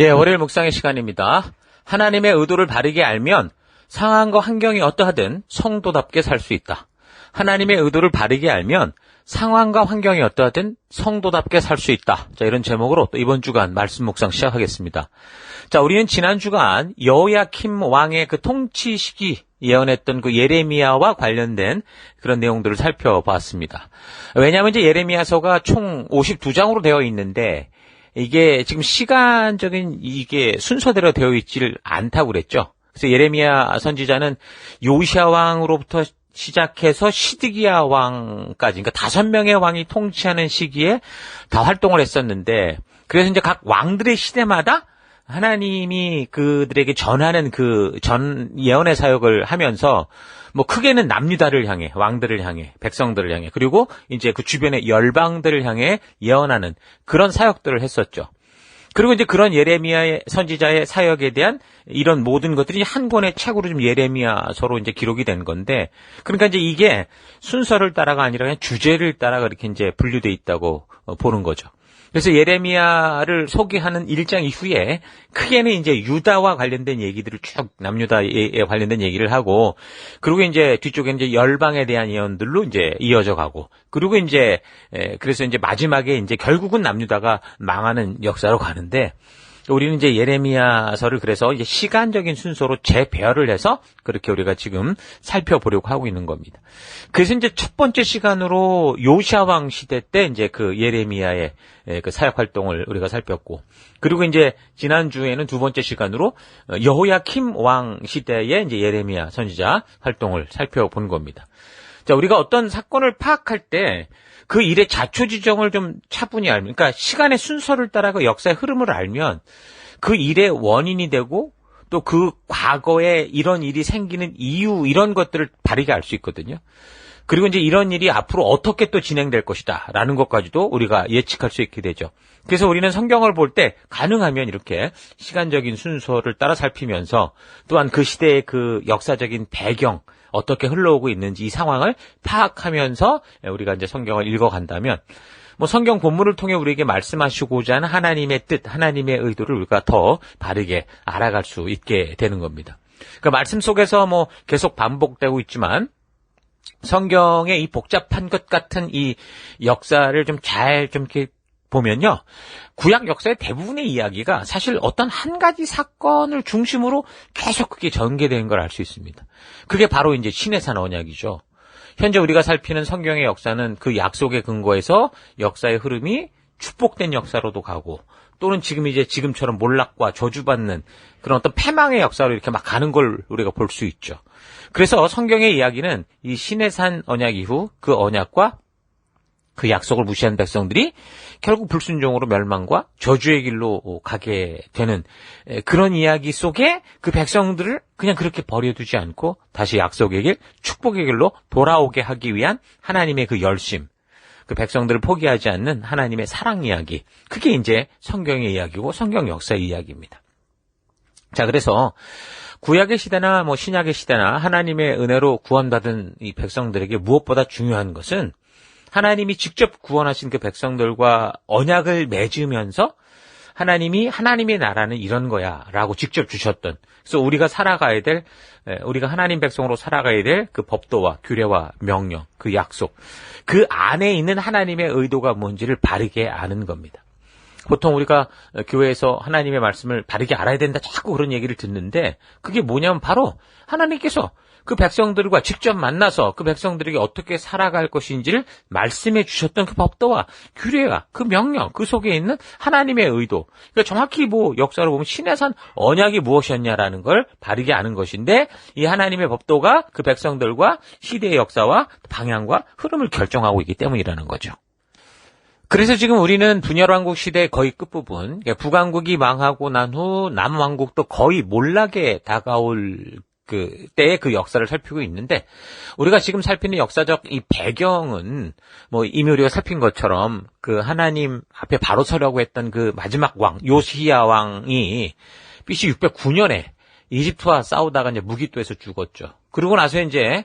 예, 월요일 묵상의 시간입니다. 하나님의 의도를 바르게 알면 상황과 환경이 어떠하든 성도답게 살 수 있다. 하나님의 의도를 바르게 알면 상황과 환경이 어떠하든 성도답게 살 수 있다. 자, 이런 제목으로 또 이번 주간 말씀 묵상 시작하겠습니다. 자, 우리는 지난 주간 여호야킴 왕의 그 통치 시기 예언했던 그 예레미야와 관련된 그런 내용들을 살펴봤습니다. 왜냐하면 이제 예레미야서가 총 52장으로 되어 있는데 이게 지금 시간적인 이게 순서대로 되어 있지를 않다고 그랬죠. 그래서 예레미야 선지자는 요시아 왕으로부터 시작해서 시드기야 왕까지, 그러니까 다섯 명의 왕이 통치하는 시기에 다 활동을 했었는데, 그래서 이제 각 왕들의 시대마다 하나님이 그들에게 전하는 그 전 예언의 사역을 하면서 뭐 크게는 남유다를 향해 왕들을 향해 백성들을 향해 그리고 이제 그 주변의 열방들을 향해 예언하는 그런 사역들을 했었죠. 그리고 이제 그런 예레미야의 선지자의 사역에 대한 이런 모든 것들이 한 권의 책으로 좀 예레미야서로 이제 기록이 된 건데 그러니까 이제 이게 순서를 따라가 아니라 그냥 주제를 따라가 이렇게 이제 분류돼 있다고 보는 거죠. 그래서 예레미야를 소개하는 일장 이후에 크게는 이제 유다와 관련된 얘기들을 쭉 남유다에 관련된 얘기를 하고 그리고 이제 뒤쪽에 이제 열방에 대한 예언들로 이제 이어져 가고 그리고 이제 그래서 이제 마지막에 이제 결국은 남유다가 망하는 역사로 가는데 우리는 이제 예레미야서를 그래서 이제 시간적인 순서로 재배열을 해서 그렇게 우리가 지금 살펴보려고 하고 있는 겁니다. 그래서 이제 첫 번째 시간으로 요시아 왕 시대 때 이제 그 예레미야의 그 사역 활동을 우리가 살폈고 그리고 이제 지난 주에는 두 번째 시간으로 여호야킴 왕 시대의 이제 예레미야 선지자 활동을 살펴본 겁니다. 자, 우리가 어떤 사건을 파악할 때 그 일의 자초 지정을 좀 차분히 알면, 그러니까 시간의 순서를 따라 그 역사의 흐름을 알면 그 일의 원인이 되고 또 그 과거에 이런 일이 생기는 이유 이런 것들을 바르게 알 수 있거든요. 그리고 이제 이런 일이 앞으로 어떻게 또 진행될 것이다 라는 것까지도 우리가 예측할 수 있게 되죠. 그래서 우리는 성경을 볼 때 가능하면 이렇게 시간적인 순서를 따라 살피면서 또한 그 시대의 그 역사적인 배경, 어떻게 흘러오고 있는지 이 상황을 파악하면서 우리가 이제 성경을 읽어간다면 뭐 성경 본문을 통해 우리에게 말씀하시고자 하는 하나님의 뜻, 하나님의 의도를 우리가 더 바르게 알아갈 수 있게 되는 겁니다. 그 말씀 속에서 뭐 계속 반복되고 있지만 성경의 이 복잡한 것 같은 이 역사를 좀 잘좀 이렇게 보면요. 구약 역사의 대부분의 이야기가 사실 어떤 한 가지 사건을 중심으로 계속 그게 전개되는 걸 알 수 있습니다. 그게 바로 이제 신해산 언약이죠. 현재 우리가 살피는 성경의 역사는 그 약속에 근거해서 역사의 흐름이 축복된 역사로도 가고 또는 지금 이제 지금처럼 몰락과 저주받는 그런 어떤 패망의 역사로 이렇게 막 가는 걸 우리가 볼 수 있죠. 그래서 성경의 이야기는 이 신해산 언약 이후 그 언약과 그 약속을 무시한 백성들이 결국 불순종으로 멸망과 저주의 길로 가게 되는 그런 이야기 속에 그 백성들을 그냥 그렇게 버려두지 않고 다시 약속의 길, 축복의 길로 돌아오게 하기 위한 하나님의 그 열심, 그 백성들을 포기하지 않는 하나님의 사랑 이야기. 그게 이제 성경의 이야기고 성경 역사의 이야기입니다. 자, 그래서 구약의 시대나 뭐 신약의 시대나 하나님의 은혜로 구원받은 이 백성들에게 무엇보다 중요한 것은 하나님이 직접 구원하신 그 백성들과 언약을 맺으면서 하나님이 하나님의 나라는 이런 거야라고 직접 주셨던 그래서 우리가 살아가야 될 우리가 하나님 백성으로 살아가야 될 그 법도와 규례와 명령 그 약속 그 안에 있는 하나님의 의도가 뭔지를 바르게 아는 겁니다. 보통 우리가 교회에서 하나님의 말씀을 바르게 알아야 된다 자꾸 그런 얘기를 듣는데 그게 뭐냐면 바로 하나님께서 그 백성들과 직접 만나서 그 백성들에게 어떻게 살아갈 것인지를 말씀해 주셨던 그 법도와 규례와 그 명령, 그 속에 있는 하나님의 의도. 그러니까 정확히 뭐 역사로 보면 신해산 언약이 무엇이었냐라는 걸 바르게 아는 것인데 이 하나님의 법도가 그 백성들과 시대의 역사와 방향과 흐름을 결정하고 있기 때문이라는 거죠. 그래서 지금 우리는 분열왕국 시대 거의 끝부분, 그러니까 북왕국이 망하고 난 후 남왕국도 거의 몰락에 다가올 그 때의 그 역사를 살피고 있는데 우리가 지금 살피는 역사적 이 배경은 뭐 이미 우리가 살핀 것처럼 그 하나님 앞에 바로 서려고 했던 그 마지막 왕 요시야 왕이 BC 609년에 이집트와 싸우다가 이제 무기토에서 죽었죠. 그러고 나서 이제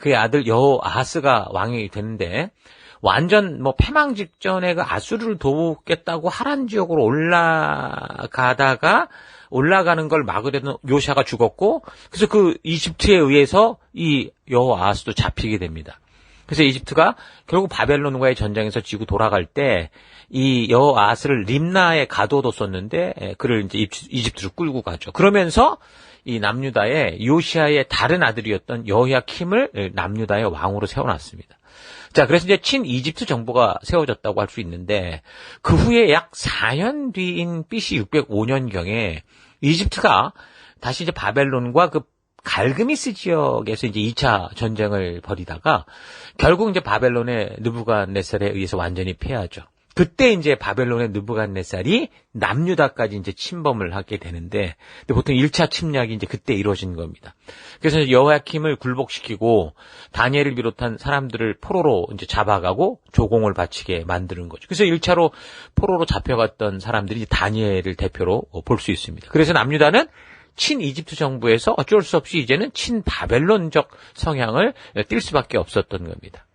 그의 아들 여호아하스가 왕이 됐는데 완전 뭐 패망 직전에 그 아수르를 돕겠다고 하란 지역으로 올라가다가 올라가는 걸 막으려던 요샤가 죽었고 그래서 그 이집트에 의해서 이 여호아스도 잡히게 됩니다. 그래서 이집트가 결국 바벨론과의 전쟁에서 지고 돌아갈 때 이 여호아스를 림나에 가둬뒀었는데 예, 그를 이제 이집트로 끌고 가죠. 그러면서 이 남유다의 요시아의 다른 아들이었던 여호야킴을 남유다의 왕으로 세워놨습니다. 자, 그래서 이제 친 이집트 정부가 세워졌다고 할 수 있는데 그 후에 약 4년 뒤인 BC 605년경에 이집트가 다시 이제 바벨론과 그 갈그미스 지역에서 이제 2차 전쟁을 벌이다가 결국 이제 바벨론의 느부갓네살에 의해서 완전히 패하죠. 그때 이제 바벨론의 느부갓네살이 남유다까지 이제 침범을 하게 되는데 보통 1차 침략이 이제 그때 이루어진 겁니다. 그래서 여호야킴을 굴복시키고 다니엘을 비롯한 사람들을 포로로 이제 잡아가고 조공을 바치게 만드는 거죠. 그래서 1차로 포로로 잡혀갔던 사람들이 다니엘을 대표로 볼 수 있습니다. 그래서 남유다는 친 이집트 정부에서 어쩔 수 없이 이제는 친 바벨론적 성향을 띨 수밖에 없었던 겁니다.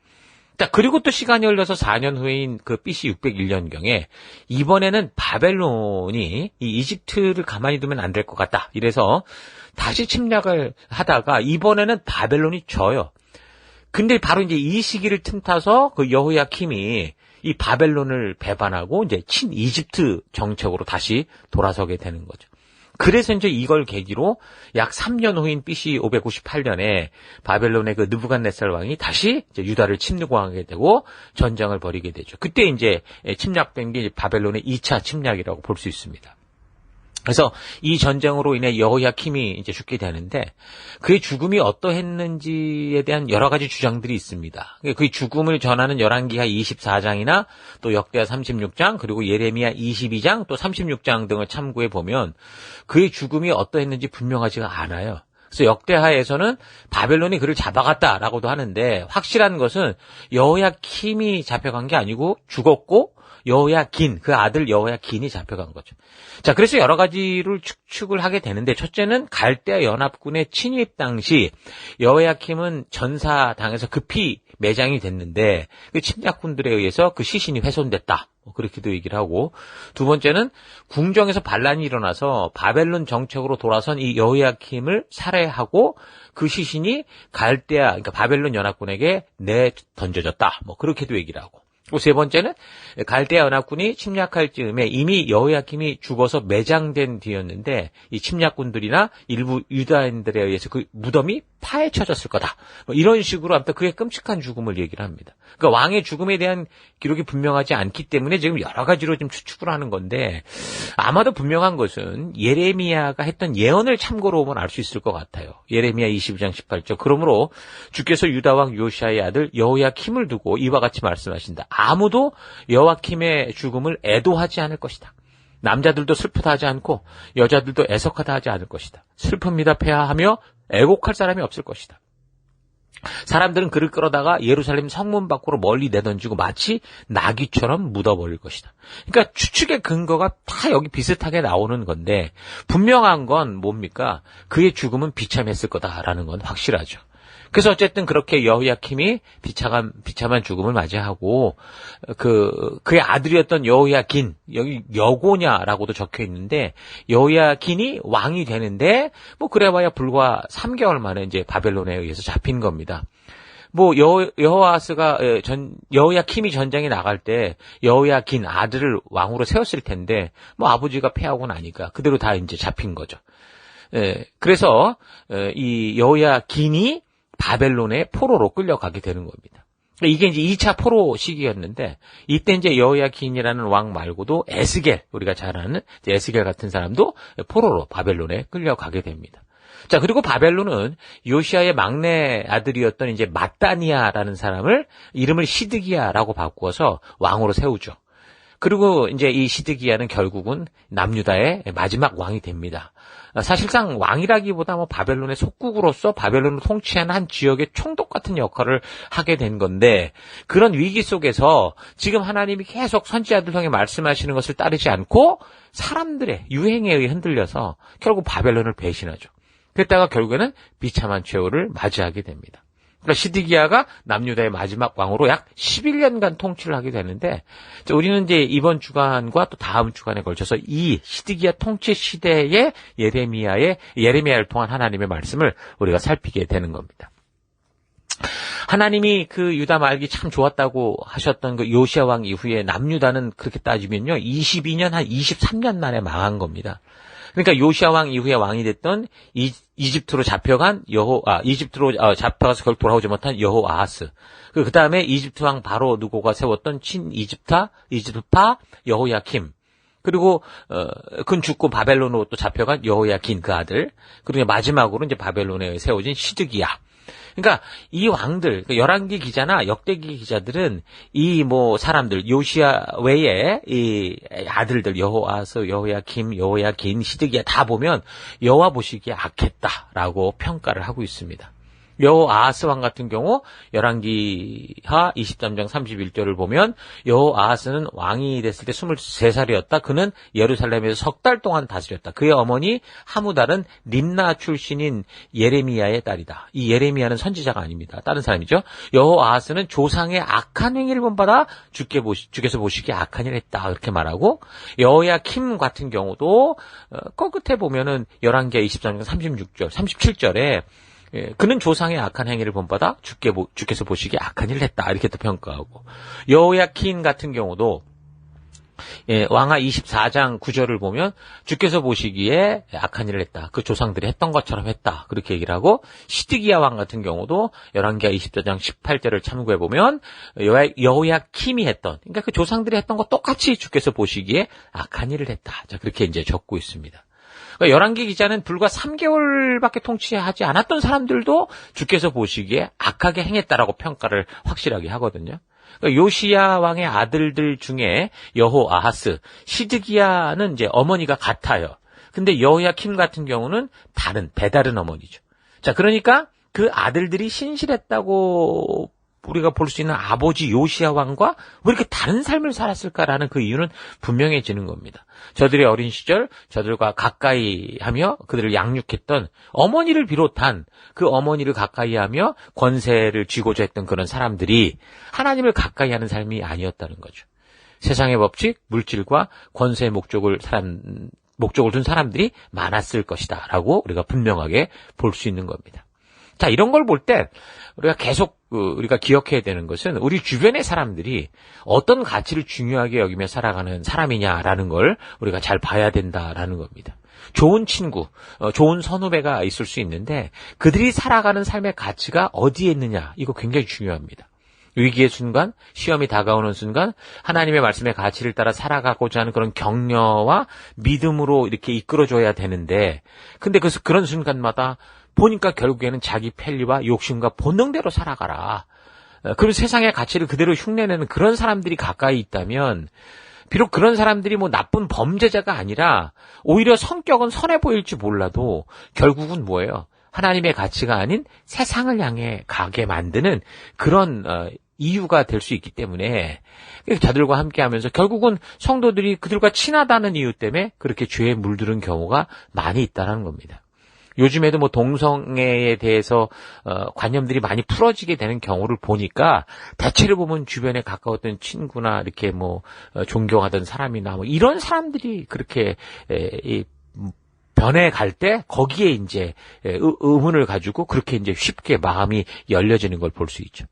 자, 그리고 또 시간이 흘러서 4년 후인 그 BC 601년경에 이번에는 바벨론이 이 이집트를 가만히 두면 안 될 것 같다. 이래서 다시 침략을 하다가 이번에는 바벨론이 져요. 근데 바로 이제 이 시기를 틈타서 그 여호야킴이 이 바벨론을 배반하고 이제 친 이집트 정책으로 다시 돌아서게 되는 거죠. 그래서 이제 이걸 계기로 약 3년 후인 BC 598년에 바벨론의 그 느부갓네살 왕이 다시 유다를 침략하게 되고 전쟁을 벌이게 되죠. 그때 이제 침략된 게 바벨론의 2차 침략이라고 볼 수 있습니다. 그래서 이 전쟁으로 인해 여호야킴이 이제 죽게 되는데 그의 죽음이 어떠했는지에 대한 여러 가지 주장들이 있습니다. 그의 죽음을 전하는 열왕기하 24장이나 또 역대하 36장 그리고 예레미야 22장 또 36장 등을 참고해 보면 그의 죽음이 어떠했는지 분명하지가 않아요. 그래서 역대하에서는 바벨론이 그를 잡아갔다라고도 하는데 확실한 것은 여호야킴이 잡혀간 게 아니고 죽었고 여호야긴 그 아들 여호야긴이 잡혀간 거죠. 자, 그래서 여러 가지를 축축을 하게 되는데 첫째는 갈대아 연합군의 침입 당시 여호야킴은 전사당에서 급히 매장이 됐는데 그 침략군들에 의해서 그 시신이 훼손됐다. 뭐 그렇게도 얘기를 하고 두 번째는 궁정에서 반란이 일어나서 바벨론 정책으로 돌아선 이 여호야킴을 살해하고 그 시신이 갈대아 그러니까 바벨론 연합군에게 내 던져졌다. 뭐 그렇게도 얘기를 하고 세 번째는 갈대아 연합군이 침략할 즈음에 이미 여호야킴이 죽어서 매장된 뒤였는데 이 침략군들이나 일부 유다인들에 의해서 그 무덤이 파헤쳐졌을 거다. 뭐 이런 식으로 아무튼 그의 끔찍한 죽음을 얘기를 합니다. 그러니까 왕의 죽음에 대한 기록이 분명하지 않기 때문에 지금 여러 가지로 좀 추측을 하는 건데 아마도 분명한 것은 예레미야가 했던 예언을 참고로 보면 알 수 있을 것 같아요. 예레미야 22장 18절. 그러므로 주께서 유다 왕 요시아의 아들 여호야킴을 두고 이와 같이 말씀하신다. 아무도 여호야킴의 죽음을 애도하지 않을 것이다. 남자들도 슬프다 하지 않고 여자들도 애석하다 하지 않을 것이다. 슬픕니다 폐하하며 애곡할 사람이 없을 것이다. 사람들은 그를 끌어다가 예루살렘 성문 밖으로 멀리 내던지고 마치 나귀처럼 묻어버릴 것이다. 그러니까 추측의 근거가 다 여기 비슷하게 나오는 건데 분명한 건 뭡니까? 그의 죽음은 비참했을 거다라는 건 확실하죠. 그래서 어쨌든 그렇게 여호야킴이 비참한 비참한 죽음을 맞이하고 그 그의 아들이었던 여호야긴 여기 여고냐라고도 적혀 있는데 여호야긴이 왕이 되는데 뭐 그래봐야 불과 3개월 만에 이제 바벨론에 의해서 잡힌 겁니다. 뭐 여, 여호아스가 전 여호야킴이 전쟁에 나갈 때 여호야긴 아들을 왕으로 세웠을 텐데 뭐 아버지가 패하고 나니까 그대로 다 이제 잡힌 거죠. 예, 그래서 이 여호야긴이 바벨론의 포로로 끌려가게 되는 겁니다. 이게 이제 2차 포로 시기였는데 이때 이제 여호야긴이라는 왕 말고도 에스겔 우리가 잘 아는 에스겔 같은 사람도 포로로 바벨론에 끌려가게 됩니다. 자 그리고 바벨론은 요시아의 막내 아들이었던 이제 마따니아라는 사람을 이름을 시드기야라고 바꾸어서 왕으로 세우죠. 그리고 이제 이 시드기야는 결국은 남유다의 마지막 왕이 됩니다. 사실상 왕이라기보다 뭐 바벨론의 속국으로서 바벨론을 통치하는 한 지역의 총독 같은 역할을 하게 된 건데 그런 위기 속에서 지금 하나님이 계속 선지자들 통해 말씀하시는 것을 따르지 않고 사람들의 유행에 의해 흔들려서 결국 바벨론을 배신하죠. 그랬다가 결국에는 비참한 최후를 맞이하게 됩니다. 그러니까 시드기야가 남유다의 마지막 왕으로 약 11년간 통치를 하게 되는데 우리는 이제 이번 주간과 또 다음 주간에 걸쳐서 이 시드기야 통치 시대의 예레미야의 예레미야를 통한 하나님의 말씀을 우리가 살피게 되는 겁니다. 하나님이 그 유다 말기 참 좋았다고 하셨던 그 요시아 왕 이후에 남유다는 그렇게 따지면요 22년 한 23년 만에 망한 겁니다. 그러니까 요시아 왕 이후에 왕이 됐던 이, 이집트로 잡혀간 여호 아 이집트로 어, 잡혀가서 결국 돌아오지 못한 여호 아하스. 그 다음에 이집트 왕 바로 누고가 세웠던 친 이집타 이집트파 여호야킴. 그리고 어 근 죽고 바벨론으로 또 잡혀간 여호야긴 그 아들. 그리고 마지막으로 이제 바벨론에 세워진 시드기야. 그러니까 이 왕들, 그 열왕기 기자나 역대기 기자들은 이 뭐 사람들 요시아 외에 이 아들들 여호아스, 여호야김, 여호야긴, 시드기야 다 보면 여호와 보시기에 악했다라고 평가를 하고 있습니다. 여호아하스 왕 같은 경우 열왕기하 23장 31절을 보면 여호아하스는 왕이 됐을 때 23살이었다. 그는 예루살렘에서 석 달 동안 다스렸다. 그의 어머니 하무달은 림나 출신인 예레미야의 딸이다. 이 예레미야는 선지자가 아닙니다. 다른 사람이죠. 여호아하스는 조상의 악한 행위를 본받아 주께 보시, 주께서 보시기에 악한 일을 했다. 이렇게 말하고 여호야킴 같은 경우도 어, 끝에 보면은 열왕기하 23장 36절, 37절에 예, 그는 조상의 악한 행위를 본받아 주께, 주께서 보시기에 악한 일을 했다. 이렇게 또 평가하고. 여호야킨 같은 경우도 예, 왕하 24장 9절을 보면 주께서 보시기에 악한 일을 했다. 그 조상들이 했던 것처럼 했다. 그렇게 얘기를 하고 시드기야 왕 같은 경우도 열왕기하 24장 18절을 참고해 보면 여호야킴이 했던 그러니까 그 조상들이 했던 것 똑같이 주께서 보시기에 악한 일을 했다. 자, 그렇게 이제 적고 있습니다. 그러니까 열왕기 기자는 불과 3개월밖에 통치하지 않았던 사람들도 주께서 보시기에 악하게 행했다라고 평가를 확실하게 하거든요. 그러니까 요시야 왕의 아들들 중에 여호 아하스, 시드기야는 이제 어머니가 같아요. 근데 여호야킴 같은 경우는 다른 배다른 어머니죠. 자, 그러니까 그 아들들이 신실했다고 우리가 볼 수 있는 아버지 요시아 왕과 왜 이렇게 다른 삶을 살았을까라는 그 이유는 분명해지는 겁니다. 저들의 어린 시절 저들과 가까이 하며 그들을 양육했던 어머니를 비롯한 그 어머니를 가까이 하며 권세를 쥐고자 했던 그런 사람들이 하나님을 가까이 하는 삶이 아니었다는 거죠. 세상의 법칙, 물질과 권세의 목적을 사람, 목적을 둔 사람들이 많았을 것이다. 라고 우리가 분명하게 볼 수 있는 겁니다. 자, 이런 걸 볼 때 우리가 계속 그 우리가 기억해야 되는 것은 우리 주변의 사람들이 어떤 가치를 중요하게 여기며 살아가는 사람이냐라는 걸 우리가 잘 봐야 된다라는 겁니다. 좋은 친구, 어, 좋은 선후배가 있을 수 있는데 그들이 살아가는 삶의 가치가 어디에 있느냐 이거 굉장히 중요합니다. 위기의 순간, 시험이 다가오는 순간, 하나님의 말씀의 가치를 따라 살아가고자 하는 그런 격려와 믿음으로 이렇게 이끌어줘야 되는데, 근데 그, 그런 순간마다 보니까 결국에는 자기 편리와 욕심과 본능대로 살아가라. 어, 그럼 세상의 가치를 그대로 흉내내는 그런 사람들이 가까이 있다면 비록 그런 사람들이 뭐 나쁜 범죄자가 아니라 오히려 성격은 선해 보일지 몰라도 결국은 뭐예요? 하나님의 가치가 아닌 세상을 향해 가게 만드는 그런 어, 이유가 될 수 있기 때문에 자들과 함께 하면서 결국은 성도들이 그들과 친하다는 이유 때문에 그렇게 죄에 물들은 경우가 많이 있다는 겁니다. 요즘에도 뭐 동성애에 대해서 어, 관념들이 많이 풀어지게 되는 경우를 보니까 대체를 보면 주변에 가까웠던 친구나 이렇게 뭐 어, 존경하던 사람이나 뭐 이런 사람들이 그렇게 에, 이, 변해 갈 때 거기에 이제 의문을 가지고 그렇게 이제 쉽게 마음이 열려지는 걸 볼 수 있죠.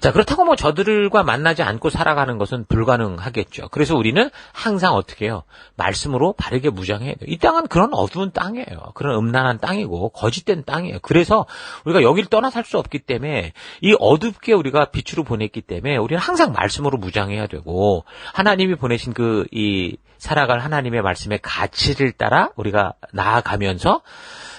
자, 그렇다고 뭐 저들과 만나지 않고 살아가는 것은 불가능하겠죠. 그래서 우리는 항상 어떻게 해요? 말씀으로 바르게 무장해야 돼요. 이 땅은 그런 어두운 땅이에요. 그런 음란한 땅이고 거짓된 땅이에요. 그래서 우리가 여기를 떠나 살 수 없기 때문에 이 어둡게 우리가 빛으로 보냈기 때문에 우리는 항상 말씀으로 무장해야 되고 하나님이 보내신 그 이 살아갈 하나님의 말씀의 가치를 따라 우리가 나아가면서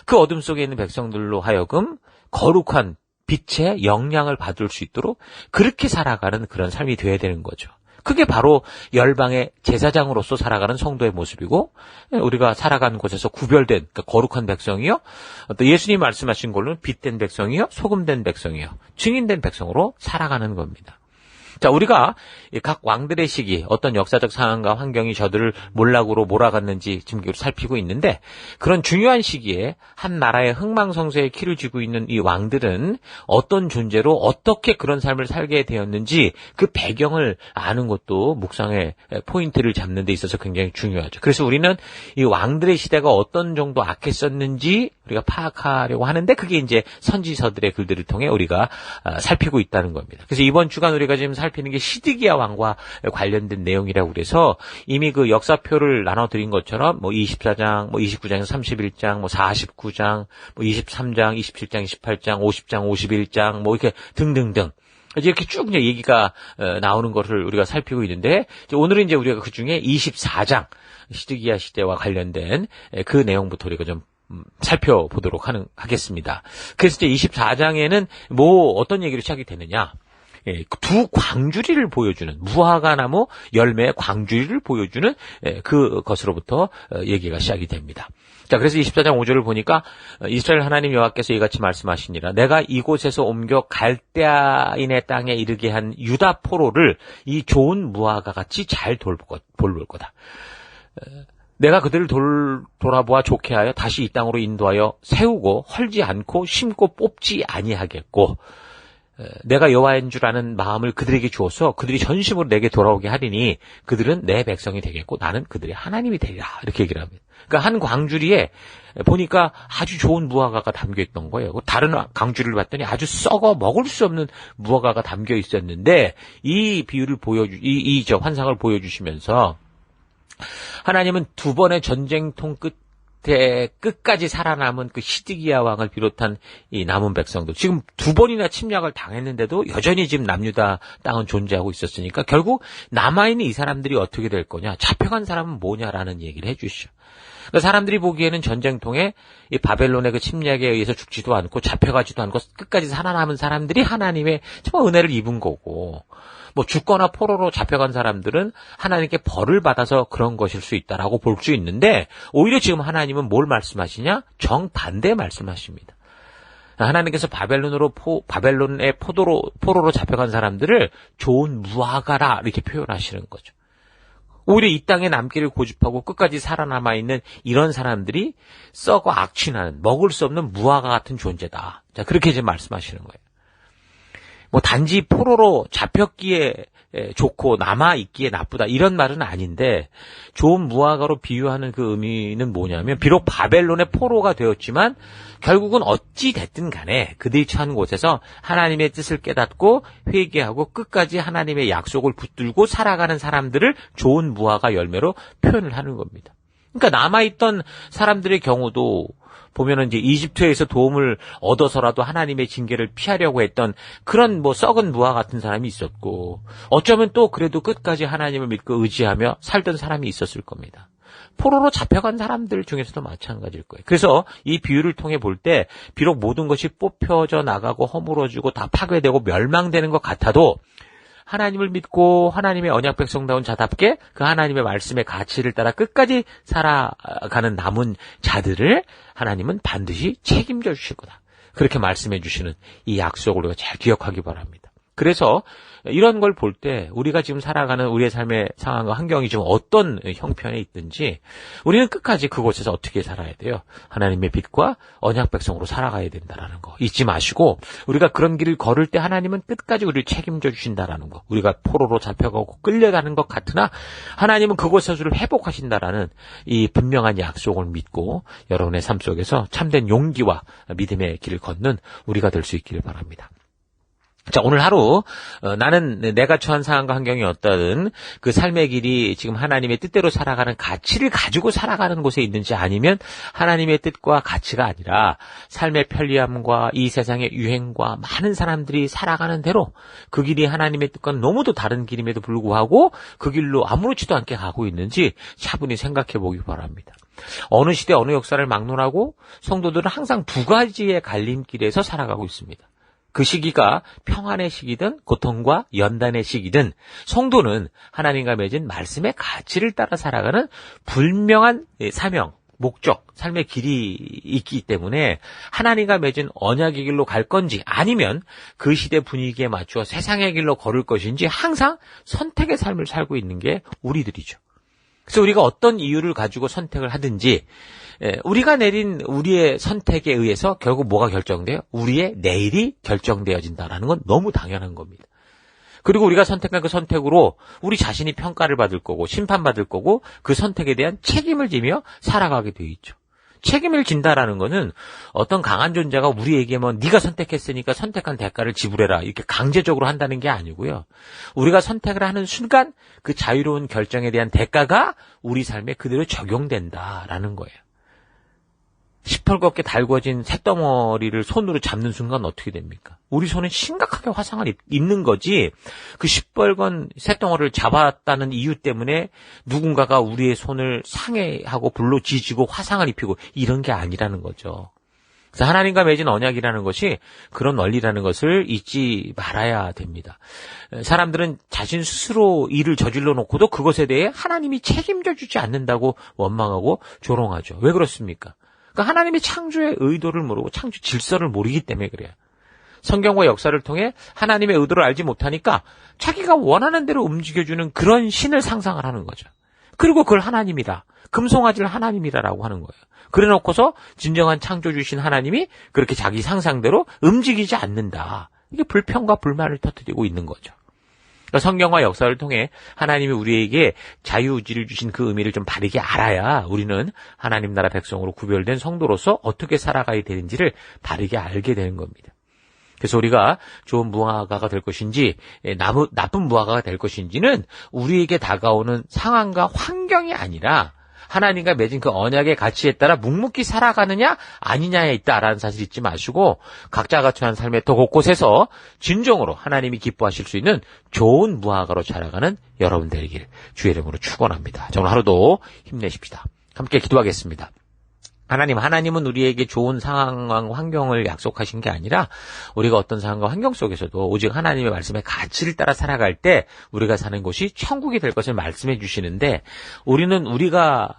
그 어둠 속에 있는 백성들로 하여금 거룩한 빛의 영향을 받을 수 있도록 그렇게 살아가는 그런 삶이 되어야 되는 거죠. 그게 바로 열방의 제사장으로서 살아가는 성도의 모습이고 우리가 살아가는 곳에서 구별된 그러니까 거룩한 백성이요. 또 예수님 말씀하신 걸로는 빛된 백성이요, 소금된 백성이요, 증인된 백성으로 살아가는 겁니다. 자, 우리가 각 왕들의 시기, 어떤 역사적 상황과 환경이 저들을 몰락으로 몰아갔는지 지금 살피고 있는데, 그런 중요한 시기에 한 나라의 흥망성쇠의 키를 쥐고 있는 이 왕들은 어떤 존재로 어떻게 그런 삶을 살게 되었는지 그 배경을 아는 것도 묵상의 포인트를 잡는 데 있어서 굉장히 중요하죠. 그래서 우리는 이 왕들의 시대가 어떤 정도 악했었는지 우리가 파악하려고 하는데 그게 이제 선지서들의 글들을 통해 우리가 아, 살피고 있다는 겁니다. 그래서 이번 주간 우리가 지금 살 피는 게 시드기야 왕과 관련된 내용이라고 그래서 이미 그 역사표를 나눠드린 것처럼 뭐 24장, 뭐 29장에서 31장, 뭐 49장, 뭐 23장, 27장, 28장, 50장, 51장, 뭐 이렇게 등등등. 이렇게 쭉 이제 얘기가 어, 나오는 것을 우리가 살피고 있는데 오늘은 이제 우리가 그 중에 24장 시드기야 시대와 관련된 그 내용부터 우리가 좀 음, 살펴보도록 하는, 하겠습니다. 그래서 이제 24장에는 뭐 어떤 얘기로 시작이 되느냐? 예, 두 광주리를 보여주는 무화과 나무 열매의 광주리를 보여주는 예, 그것으로부터 어, 얘기가 시작이 됩니다. 자, 그래서 24장 5절을 보니까 어, 이스라엘 하나님 여호와께서 이같이 말씀하시니라 내가 이곳에서 옮겨 갈대아인의 땅에 이르게 한 유다 포로를 이 좋은 무화과 같이 잘 돌볼 거다. 어, 내가 그들을 돌, 돌아보아 좋게 하여 다시 이 땅으로 인도하여 세우고 헐지 않고 심고 뽑지 아니하겠고 내가 여호와인 줄 아는 마음을 그들에게 주어서 그들이 전심으로 내게 돌아오게 하리니 그들은 내 백성이 되겠고 나는 그들의 하나님이 되리라 이렇게 얘기를 합니다. 그러니까 한 광주리에 보니까 아주 좋은 무화과가 담겨 있던 거예요. 다른 광주리를 봤더니 아주 썩어 먹을 수 없는 무화과가 담겨 있었는데 이 비유를 보여주 이이저 환상을 보여주시면서 하나님은 두 번의 전쟁통 끝 에 끝까지 살아남은 그 시드기야 왕을 비롯한 이 남은 백성들 지금 두 번이나 침략을 당했는데도 여전히 지금 남유다 땅은 존재하고 있었으니까 결국 남아 있는 이 사람들이 어떻게 될 거냐 잡혀간 사람은 뭐냐라는 얘기를 해주시죠. 그러니까 사람들이 보기에는 전쟁통에 이 바벨론의 그 침략에 의해서 죽지도 않고 잡혀가지도 않고 끝까지 살아남은 사람들이 하나님의 정말 은혜를 입은 거고 뭐 죽거나 포로로 잡혀간 사람들은 하나님께 벌을 받아서 그런 것일 수 있다라고 볼 수 있는데 오히려 지금 하나님은 뭘 말씀하시냐? 정반대 말씀하십니다. 하나님께서 바벨론으로 포, 바벨론의 포도로, 포로로 잡혀간 사람들을 좋은 무화과라 이렇게 표현하시는 거죠. 오히려 이 땅에 남기를 고집하고 끝까지 살아남아 있는 이런 사람들이 썩어 악취나는 먹을 수 없는 무화과 같은 존재다. 자, 그렇게 이제 말씀하시는 거예요. 뭐 단지 포로로 잡혔기에 좋고 남아 있기에 나쁘다 이런 말은 아닌데 좋은 무화과로 비유하는 그 의미는 뭐냐면 비록 바벨론의 포로가 되었지만 결국은 어찌 됐든 간에 그들이 처한 곳에서 하나님의 뜻을 깨닫고 회개하고 끝까지 하나님의 약속을 붙들고 살아가는 사람들을 좋은 무화과 열매로 표현을 하는 겁니다. 그러니까 남아 있던 사람들의 경우도 보면은 이제 이집트에서 도움을 얻어서라도 하나님의 징계를 피하려고 했던 그런 뭐 썩은 무화 같은 사람이 있었고 어쩌면 또 그래도 끝까지 하나님을 믿고 의지하며 살던 사람이 있었을 겁니다. 포로로 잡혀간 사람들 중에서도 마찬가지일 거예요. 그래서 이 비유를 통해 볼 때 비록 모든 것이 뽑혀져 나가고 허물어지고 다 파괴되고 멸망되는 것 같아도 하나님을 믿고 하나님의 언약 백성다운 자답게 그 하나님의 말씀의 가치를 따라 끝까지 살아가는 남은 자들을 하나님은 반드시 책임져 주실 거다. 그렇게 말씀해 주시는 이 약속을 우리가 잘 기억하기 바랍니다. 그래서 이런 걸 볼 때 우리가 지금 살아가는 우리의 삶의 상황과 환경이 지금 어떤 형편에 있든지 우리는 끝까지 그곳에서 어떻게 살아야 돼요? 하나님의 빛과 언약 백성으로 살아가야 된다라는 거 잊지 마시고 우리가 그런 길을 걸을 때 하나님은 끝까지 우리를 책임져 주신다라는 거. 우리가 포로로 잡혀가고 끌려가는 것 같으나 하나님은 그곳에서 우리를 회복하신다라는 이 분명한 약속을 믿고 여러분의 삶 속에서 참된 용기와 믿음의 길을 걷는 우리가 될 수 있기를 바랍니다. 자, 오늘 하루, 어, 나는 내가 처한 상황과 환경이 어떠든 그 삶의 길이 지금 하나님의 뜻대로 살아가는 가치를 가지고 살아가는 곳에 있는지 아니면 하나님의 뜻과 가치가 아니라 삶의 편리함과 이 세상의 유행과 많은 사람들이 살아가는 대로 그 길이 하나님의 뜻과는 너무도 다른 길임에도 불구하고 그 길로 아무렇지도 않게 가고 있는지 차분히 생각해 보기 바랍니다. 어느 시대 어느 역사를 막론하고 성도들은 항상 두 가지의 갈림길에서 살아가고 있습니다. 그 시기가 평안의 시기든 고통과 연단의 시기든 성도는 하나님과 맺은 말씀의 가치를 따라 살아가는 불명한 사명, 목적, 삶의 길이 있기 때문에 하나님과 맺은 언약의 길로 갈 건지 아니면 그 시대 분위기에 맞추어 세상의 길로 걸을 것인지 항상 선택의 삶을 살고 있는 게 우리들이죠. 그래서 우리가 어떤 이유를 가지고 선택을 하든지 예, 우리가 내린 우리의 선택에 의해서 결국 뭐가 결정돼요? 우리의 내일이 결정되어진다라는 건 너무 당연한 겁니다. 그리고 우리가 선택한 그 선택으로 우리 자신이 평가를 받을 거고 심판받을 거고 그 선택에 대한 책임을 지며 살아가게 돼 있죠. 책임을 진다라는 거는 어떤 강한 존재가 우리에게 뭐 네가 선택했으니까 선택한 대가를 지불해라 이렇게 강제적으로 한다는 게 아니고요. 우리가 선택을 하는 순간 그 자유로운 결정에 대한 대가가 우리 삶에 그대로 적용된다라는 거예요. 시뻘겋게 달궈진 새덩어리를 손으로 잡는 순간 어떻게 됩니까? 우리 손은 심각하게 화상을 입- 입는 거지 그 시뻘건 새덩어리를 잡았다는 이유 때문에 누군가가 우리의 손을 상해하고 불로 지지고 화상을 입히고 이런 게 아니라는 거죠. 그래서 하나님과 맺은 언약이라는 것이 그런 원리라는 것을 잊지 말아야 됩니다. 사람들은 자신 스스로 일을 저질러 놓고도 그것에 대해 하나님이 책임져 주지 않는다고 원망하고 조롱하죠. 왜 그렇습니까? 그러니까 하나님이 창조의 의도를 모르고 창조 질서를 모르기 때문에 그래요. 성경과 역사를 통해 하나님의 의도를 알지 못하니까 자기가 원하는 대로 움직여주는 그런 신을 상상을 하는 거죠. 그리고 그걸 하나님이라, 금송아지를 하나님이라라고 하는 거예요. 그래 놓고서 진정한 창조주신 하나님이 그렇게 자기 상상대로 움직이지 않는다. 이게 불평과 불만을 터뜨리고 있는 거죠. 그러니까 성경과 역사를 통해 하나님이 우리에게 자유의지를 주신 그 의미를 좀 바르게 알아야 우리는 하나님 나라 백성으로 구별된 성도로서 어떻게 살아가야 되는지를 바르게 알게 되는 겁니다. 그래서 우리가 좋은 무화과가 될 것인지 예, 나쁜 무화과가 될 것인지는 우리에게 다가오는 상황과 환경이 아니라 하나님과 맺은 그 언약의 가치에 따라 묵묵히 살아가느냐 아니냐에 있다라는 사실 잊지 마시고 각자가 처한 삶의 더 곳곳에서 진정으로 하나님이 기뻐하실 수 있는 좋은 무화과로 자라가는 여러분 되길 주의 이름으로 축원합니다. 오늘 하루도 힘내십시다. 함께 기도하겠습니다. 하나님, 하나님은 우리에게 좋은 상황과 환경을 약속하신 게 아니라 우리가 어떤 상황과 환경 속에서도 오직 하나님의 말씀의 가치를 따라 살아갈 때 우리가 사는 곳이 천국이 될 것을 말씀해 주시는데 우리는 우리가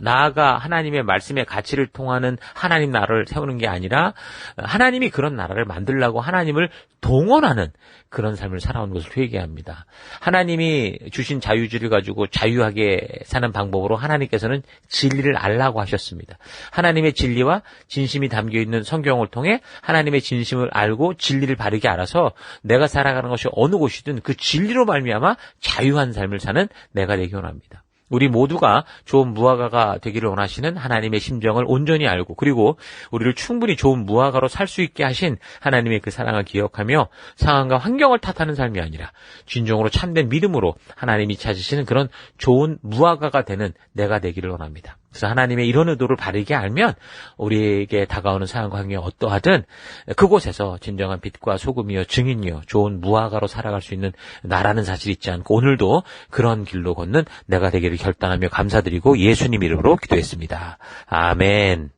나아가 하나님의 말씀의 가치를 통하는 하나님 나라를 세우는 게 아니라 하나님이 그런 나라를 만들라고 하나님을 동원하는 그런 삶을 살아온 것을 회개합니다. 하나님이 주신 자유주의를 가지고 자유하게 사는 방법으로 하나님께서는 진리를 알라고 하셨습니다. 하나님의 진리와 진심이 담겨 있는 성경을 통해 하나님의 진심을 알고 진리를 바르게 알아서 내가 살아가는 것이 어느 곳이든 그 진리로 말미암아 자유한 삶을 사는 내가 되기 원합니다. 우리 모두가 좋은 무화과가 되기를 원하시는 하나님의 심정을 온전히 알고 그리고 우리를 충분히 좋은 무화과로 살 수 있게 하신 하나님의 그 사랑을 기억하며 상황과 환경을 탓하는 삶이 아니라 진정으로 참된 믿음으로 하나님이 찾으시는 그런 좋은 무화과가 되는 내가 되기를 원합니다. 그래서 하나님의 이런 의도를 바르게 알면 우리에게 다가오는 상황과 환경이 어떠하든 그곳에서 진정한 빛과 소금이요 증인이요 좋은 무화과로 살아갈 수 있는 나라는 사실 있지 않고 오늘도 그런 길로 걷는 내가 되기를 결단하며 감사드리고 예수님 이름으로 기도했습니다. 아멘.